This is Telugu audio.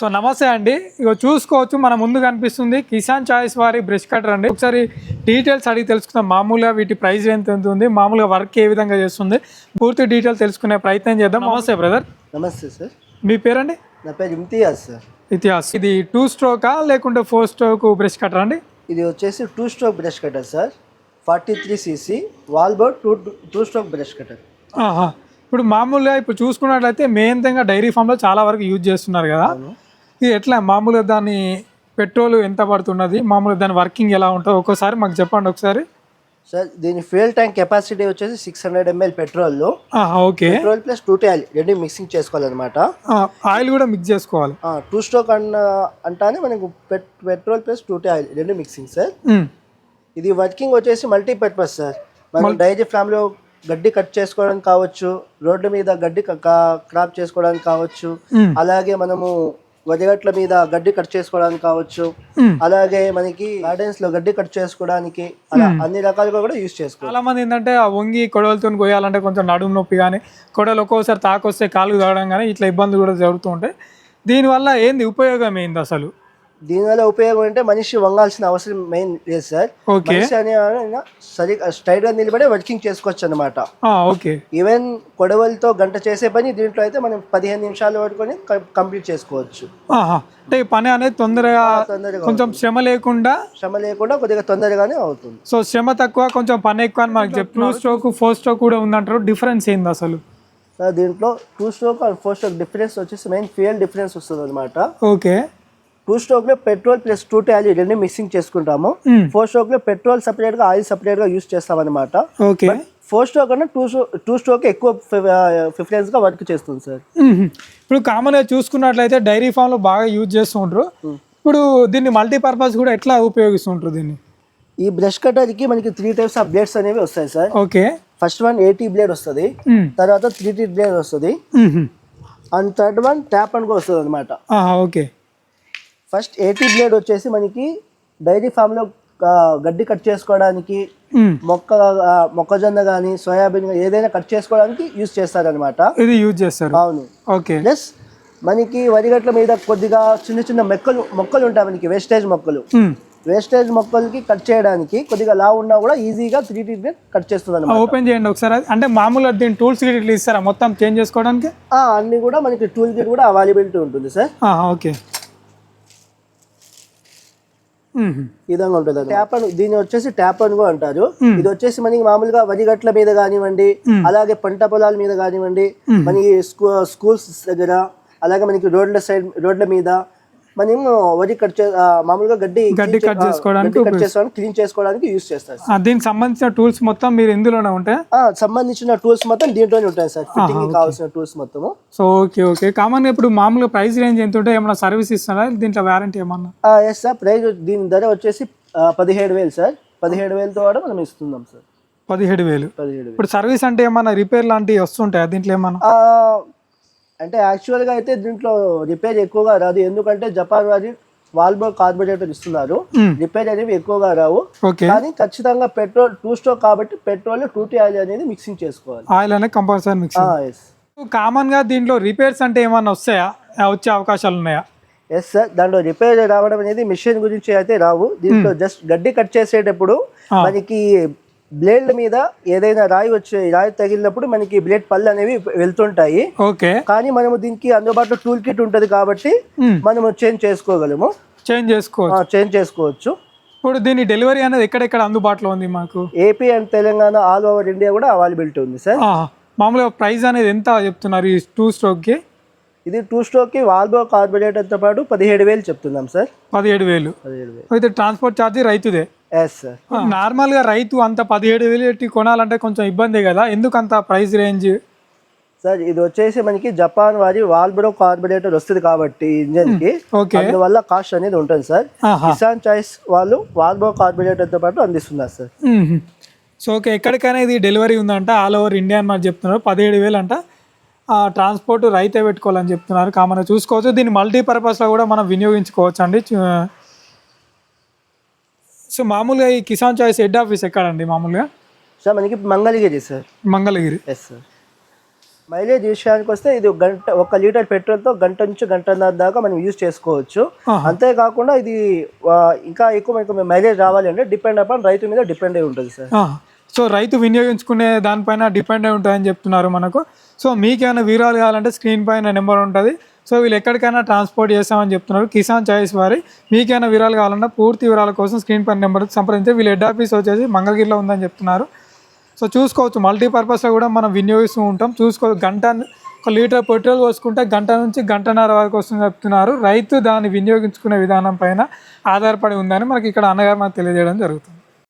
సో నమస్తే అండి. ఇగో చూసుకోవచ్చు మన ముందు కనిపిస్తుంది కిసాన్ చాయిస్ వారి బ్రష్ కటర్ అండి. ఒకసారి డీటెయిల్స్ అడిగి తెలుసుకుందాం. మామూలుగా వీటి ప్రైస్ ఎంత ఎంత ఉంది మామూలుగా వర్క్ ఏ విధంగా చేస్తుంది పూర్తి డీటెయిల్ తెలుసుకునే ప్రయత్నం చేద్దాం. నమస్తే బ్రదర్. నమస్తే సార్. మీ పేరండి? నా పేరు ఇమ్తియాజ్ సార్. ఇతిహాస్ ఇది టూ స్ట్రోకా లేకుంటే ఫోర్ స్ట్రోక్ బ్రష్ కటర్ అండి? ఇది వచ్చేసి two stroke brush cutter sir. Forty three CC వాల్బోర్డ్ two two stroke brush cutter ఆహా. ఇప్పుడు మామూలుగా ఇప్పుడు చూసుకున్నట్లయితే మెయిన్ థింగ్ డైరీ ఫామ్లో చాలా వరకు యూజ్ చేస్తున్నారు కదా. ఇది ఎట్లా? మామూలుగా దాని పెట్రోల్ ఎంత పడుతున్నది? మామూలుగా దాని వర్కింగ్ ఎలా ఉంటుంది? ఒక్కోసారి మాకు చెప్పండి ఒకసారి. సార్ దీని ఫ్యూయల్ ట్యాంక్ కెపాసిటీ వచ్చేసి six hundred ML petrol okay. Petrol plus two ట్యాల్ రెండు మిక్సింగ్ చేసుకోవాలన్నమాట. ఆయిల్ కూడా మిక్స్ చేసుకోవాలి. టూ స్ట్రోక్ అన్న అంటానే మనకు పెట్ పెట్రోల్ ప్లస్ టూ ట్యాల్ రెండు మిక్సింగ్ సార్. ఇది వర్కింగ్ వచ్చేసి మల్టీపర్పస్ సార్. మనం డైరీ ఫామ్లో గడ్డి కట్ చేసుకోవడానికి కావచ్చు రోడ్డు మీద గడ్డి క్రాప్ చేసుకోవడానికి కావచ్చు. అలాగే మనము వదిగట్ల మీద గడ్డి కట్ చేసుకోవడానికి కావచ్చు. అలాగే మనకి గార్డెన్స్లో గడ్డి కట్ చేసుకోవడానికి అలా అన్ని రకాలుగా కూడా యూజ్ చేసుకోవచ్చు. చాలా మంది ఏంటంటే ఆ వంగి కొడవలతో కొయ్యాలంటే కొంచెం నడుము నొప్పి కానీ కొడవలు ఒక్కోసారి తాకొస్తే కాలు తాగడం కానీ ఇట్లా ఇబ్బందులు కూడా జరుగుతూ ఉంటాయి. దీనివల్ల ఏంది ఉపయోగం ఏంది అసలు? దీనివల్ల ఉపయోగం అంటే మనిషి వంగాల్సిన అవసరం మెయిన్ లేదు సార్. ఓకే మనిషి అనే సరి స్ట్రైట్గా నిలబడే వర్కింగ్ చేసుకోవచ్చు అనమాట ఆ, ఓకే ఈవెన్ కొడవలతో గంట చేసే పని దీంట్లో అయితే మనం పదిహేను నిమిషాల వరకు కంప్లీట్ చేసుకోవచ్చు. అంటే ఈ పని అనేది తొందరగా తొందరగా కొంచెం శ్రమ లేకుండా శ్రమ లేకుండా కొద్దిగా తొందరగానే అవుతుంది. సో శ్రమ తక్కువ కొంచెం పని ఎక్కువ అని మనకు చెప్పి టూ స్ట్రోక్ ఫోర్ స్ట్రోక్ కూడా ఉందంటారు. డిఫరెన్స్ ఏంది అసలు? సార్ దీంట్లో two stroke and four stroke difference వచ్చేసి మెయిన్ ఫ్యూయల్ డిఫరెన్స్ వస్తుంది అనమాట ఓకే టూ స్ట్రోక్లో పెట్రోల్ ప్లస్ టూ టాలీ రెండు మిక్సింగ్ చేసుకుంటాము. మ్మ్. ఫోర్ స్ట్రోక్లో పెట్రోల్ సపరేట్గా ఆయిల్ సపరేట్గా యూస్ చేస్తాం అనమాట ఫోర్ స్ట్రోక్ అన్న టూ టూ స్ట్రోక్ ఎక్కువ ప్రిఫరెన్స్గా వర్క్ చేస్తుంది సార్. ఇప్పుడు కామన్గా చూసుకున్నట్లయితే డైరీ ఫామ్లో బాగా యూజ్ చేస్తుంటారు ఇప్పుడు దీన్ని మల్టీపర్పస్ కూడా ఎట్లా ఉపయోగిస్తుంటారు దీన్ని? ఈ బ్రష్ కటర్కి మనకి త్రీ టైప్స్ ఆఫ్ బ్లేడ్స్ అనేవి వస్తాయి sir. Okay first one eighty blade వస్తుంది. తర్వాత త్రీ టీ బ్లేడ్ వస్తుంది. And third one tap and వస్తుంది అనమాట ఓకే ఫస్ట్ ఎయిటీ బ్లేడ్ వచ్చేసి మనకి డైరీ ఫామ్లో గడ్డి కట్ చేసుకోవడానికి. మొక్క మొక్కజొన్న కానీ సోయాబీన్ కానీ ఏదైనా కట్ చేసుకోవడానికి యూజ్ చేస్తారనమాట ఇది యూజ్ చేస్తారు. అవును. ఓకే. ప్లస్ మనకి వరిగట్ల మీద కొద్దిగా చిన్న చిన్న మొక్కలు మొక్కలు ఉంటాయి మనకి వేస్టేజ్ మొక్కలు. వేస్టేజ్ మొక్కలకి కట్ చేయడానికి కొద్దిగా లా ఉన్నా కూడా ఈజీగా త్రీ టీ కట్ చేస్తుంది ఓపెన్ చేయండి ఒకసారి. అంటే మామూలుగా దీని టూల్స్ ఇట్లా ఇస్తారా? మొత్తం చేంజ్ చేసుకోవడానికి? అన్ని కూడా మనకి టూల్ కిట్ కూడా అవైలబిలిటీ ఉంటుంది సార్ ఓకే. విధంగా ఉంటుంది ట్యాప్ అని దీన్ని వచ్చేసి ట్యాప్ అని కూడా అంటారు. ఇది వచ్చేసి మనకి మామూలుగా వరిగట్ల మీద కానివ్వండి అలాగే పంట పొలాల మీద కానివ్వండి మనకి స్కూ- స్కూల్స్ దగ్గర అలాగే మనకి రోడ్ల సైడ్ రోడ్ల మీద మనం వరి కట్ మామూలుగా గడ్డి గడ్డి cut చేసుకోవడానికి కట్ చేసుకోవడానికి క్లీన్ చేసుకోవడానికి యూస్ చేస్తారు దీనికి సంబంధించిన టూల్స్ మొత్తం మీరు ఇందులోనే ఉంటాయి సంబంధించిన టూల్స్ మొత్తం దీంట్లోనే ఉంటాయి సార్. ఫిట్టింగ్ కావాల్సిన టూల్స్ మొత్తము. So okay okay. కామన్గా ఇప్పుడు మామూలుగా ప్రైస్ రేంజ్ ఎంత ఉంటే ఏమైనా సర్వీస్ ఇస్తారా? దీంట్లో వారంటీ ఏమన్నా? Yes sir. ప్రైస్ దీని ధర వచ్చేసి పదిహేడు వేలు సార్. పదిహేడు వేలతో కూడా మనం ఇస్తున్నాం సార్. పదిహేడు వేలు. ఇప్పుడు సర్వీస్ అంటే ఏమన్నా రిపేర్ లాంటివి వస్తుంటాయా? దీంట్లో ఏమన్నా? ఆ, అంటే యాక్చువల్గా అయితే దీంట్లో రిపేర్ ఎక్కువగా రాదు. ఎందుకంటే జపాన్ వారి వాల్బో కార్బొరేటర్ ఇస్తున్నారు. రిపేర్ అనేవి ఎక్కువగా రావు. కానీ ఖచ్చితంగా పెట్రోల్ టూ స్టోక్ కాబట్టి పెట్రోల్ టూ టీ ఆయిల్ అనేది మిక్సింగ్ చేసుకోవాలి. ఆయిల్ అనేది కంపల్సరీ కామన్గా దీంట్లో రిపేర్స్ అంటే ఏమన్నా వస్తాయా? వచ్చే అవకాశాలు ఉన్నాయా? ఎస్ సార్ దాంట్లో రిపేర్ రావడం అనేది మిషన్ గురించి అయితే రావు. దీంట్లో జస్ట్ గడ్డి కట్ చేసేటప్పుడు ఆ. మనకి బ్లేడ్ మీద ఏదైనా రాయి వచ్చే రాయి తగిలినప్పుడు మనకి బ్లేడ్ పళ్ళు అనేవి వెళ్తుంటాయి. ఓకే. కానీ మనము దీనికి అందుబాటులో టూల్ కిట్ ఉంటుంది కాబట్టి. మనము చేంజ్ చేసుకోగలము. చేంజ్ చేసుకోవచ్చు. చేంజ్ చేసుకోవచ్చు. ఇప్పుడు దీని డెలివరీ అనేది ఎక్కడెక్కడ అందుబాటులో ఉంది మాకు? AP and Telangana all over India కూడా అవైలబిలిటీ ఉంది సార్. మామూలుగా ప్రైస్ అనేది ఎంత చెప్తున్నారు ఈ టూ స్ట్రోక్కి? ఇది టూ స్ట్రోక్కి వాల్బో కార్బొరేటర్తో పాటు పదిహేడు వేలు చెప్తున్నాం సార్. పదిహేడు వేలు. పదిహేడు వేలు. అయితే ట్రాన్స్పోర్ట్ ఛార్జీ రైతుదే. నార్మల్గా రైతు అంత పదిహేడు వేలు పెట్టి కొనాలంటే కొంచెం ఇబ్బంది కదా? ఎందుకు అంత ప్రైస్ రేంజ్? సార్ ఇది వచ్చేసి మనకి జపాన్ వారి వాల్బ్రో కార్బొరేటర్ వస్తుంది కాబట్టి ఇంజన్కి ఓకే అందువల్ల కాస్ట్ అనేది ఉంటుంది సార్ కిసాన్ చాయిస్ వాళ్ళు వాల్బో కార్బొరేటర్తో పాటు అందిస్తున్నారు సార్. సో ఓకే ఎక్కడికైనా ఇది డెలివరీ ఉందంట ఆల్ ఓవర్ ఇండియా అని మరి చెప్తున్నారు. పదిహేడు వేలు అంట. ట్రాన్స్పోర్ట్ రైతే పెట్టుకోవాలని చెప్తున్నారు. కామన్ చూసుకోవచ్చు. దీన్ని మల్టీపర్పస్లో కూడా మనం వినియోగించుకోవచ్చు అండి సో మామూలుగా ఈ కిసాన్ చాయిస్ హెడ్ ఆఫీస్ ఎక్కడండి మామూలుగా? సార్ మనకి Mangalagiri sir. Mangalagiri. Yes sir mileage విషయానికి వస్తే ఇది గంట ఒక లీటర్ పెట్రోల్తో గంట నుంచి గంటన్నర దాకా మనం యూజ్ చేసుకోవచ్చు. అంతేకాకుండా ఇది ఇంకా ఎక్కువ మనకు మైలేజ్ రావాలి అంటే డిపెండ్ అపాన్ రైతు మీద డిపెండ్ అయి ఉంటుంది సార్. సో రైతు వినియోగించుకునే దానిపైన డిపెండ్ అయి ఉంటుందని చెప్తున్నారు మనకు. సో మీకేమైనా వివరాలు కావాలంటే స్క్రీన్ పైన నెంబర్ ఉంటుంది. సో వీళ్ళు ఎక్కడికైనా ట్రాన్స్పోర్ట్ చేస్తామని చెప్తున్నారు. కిసాన్ చాయిస్ వారి. మీకైనా వివరాలు కావాలన్నా పూర్తి వివరాల కోసం స్క్రీన్ పైన నెంబర్ సంప్రదించి వీళ్ళు హెడ్ ఆఫీస్ వచ్చేసి మంగళగిరిలో ఉందని చెప్తున్నారు. సో చూసుకోవచ్చు. మల్టీపర్పస్లో కూడా మనం వినియోగిస్తూ ఉంటాం. చూసుకోవచ్చు గంట ఒక లీటర్ పెట్రోల్ పోసుకుంటే గంట నుంచి గంటన్నర వరకు వస్తుంది చెప్తున్నారు. రైతు దాన్ని వినియోగించుకునే విధానం పైన ఆధారపడి ఉందని మనకి ఇక్కడ అన్నగారు మనకు తెలియజేయడం జరుగుతుంది.